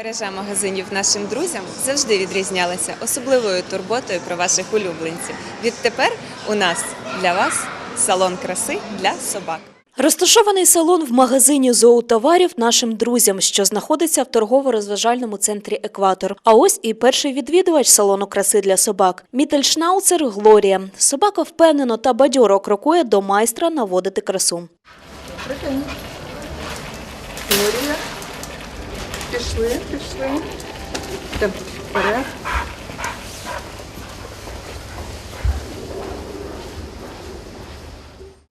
Мережа магазинів нашим друзям завжди відрізнялася особливою турботою про ваших улюбленців. Відтепер у нас для вас салон краси для собак. Розташований салон в магазині зоотоварів нашим друзям, що знаходиться в торгово-розважальному центрі Екватор. А ось і перший відвідувач салону краси для собак Мітельшнауцер Глорія. Собака впевнено та бадьоро крокує до майстра наводити красу. Глорія. Пішли, пішли. Йдемо вперед.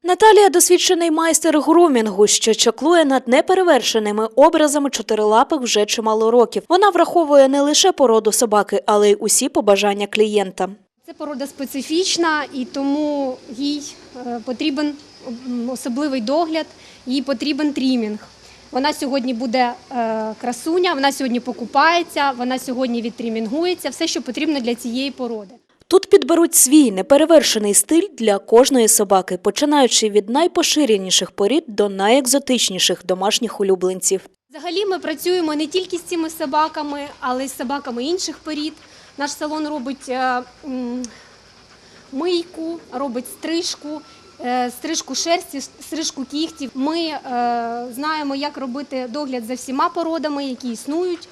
Наталія досвідчений майстер грумінгу, що чаклує над неперевершеними образами чотирилапих вже чимало років. Вона враховує не лише породу собаки, але й усі побажання клієнта. Це порода специфічна і тому їй е, потрібен особливий догляд, їй потрібен трімінг. Вона сьогодні буде е, красуня, вона сьогодні покупається, вона сьогодні відтрімінгується, все, що потрібно для цієї породи. Тут підберуть свій неперевершений стиль для кожної собаки, починаючи від найпоширеніших порід до найекзотичніших домашніх улюбленців. Взагалі ми працюємо не тільки з цими собаками, але й з собаками інших порід. Наш салон робить е, мийку, робить стрижку, стрижку шерсті, стрижку кігтів. Ми е, знаємо, як робити догляд за всіма породами, які існують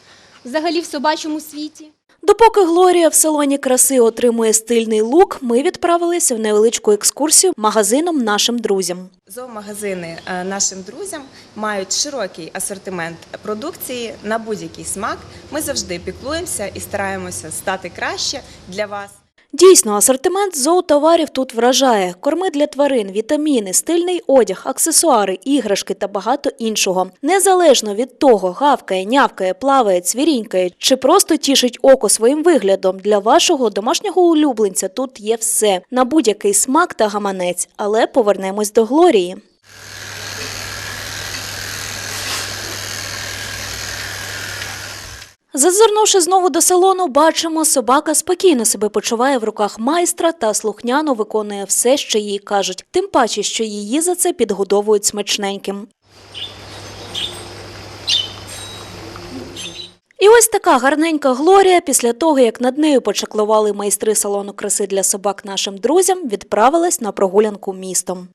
взагалі в собачому світі. Допоки Глорія в салоні краси отримує стильний лук, ми відправилися в невеличку екскурсію магазином нашим друзям. Зоомагазини е, нашим друзям мають широкий асортимент продукції на будь-який смак. Ми завжди піклуємося і стараємося стати краще для вас. Дійсно, асортимент зоотоварів тут вражає: корми для тварин, вітаміни, стильний одяг, аксесуари, іграшки та багато іншого. Незалежно від того, гавкає, нявкає, плаває, цвірінькає чи просто тішить око своїм виглядом. Для вашого домашнього улюбленця тут є все на будь-який смак та гаманець. Але повернемось до Глорії. Зазирнувши знову до салону, бачимо, собака спокійно себе почуває в руках майстра та слухняно виконує все, що їй кажуть, тим паче, що її за це підгодовують смачненьким. І ось така гарненька Глорія, після того, як над нею почаклували майстри салону краси для собак нашим друзям, відправилась на прогулянку містом.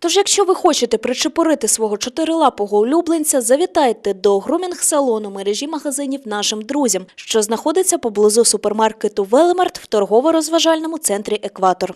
Тож, якщо ви хочете причепурити свого чотирилапого улюбленця, завітайте до грумінг-салону мережі магазинів нашим друзям, що знаходиться поблизу супермаркету Велемарт в торгово-розважальному центрі Екватор.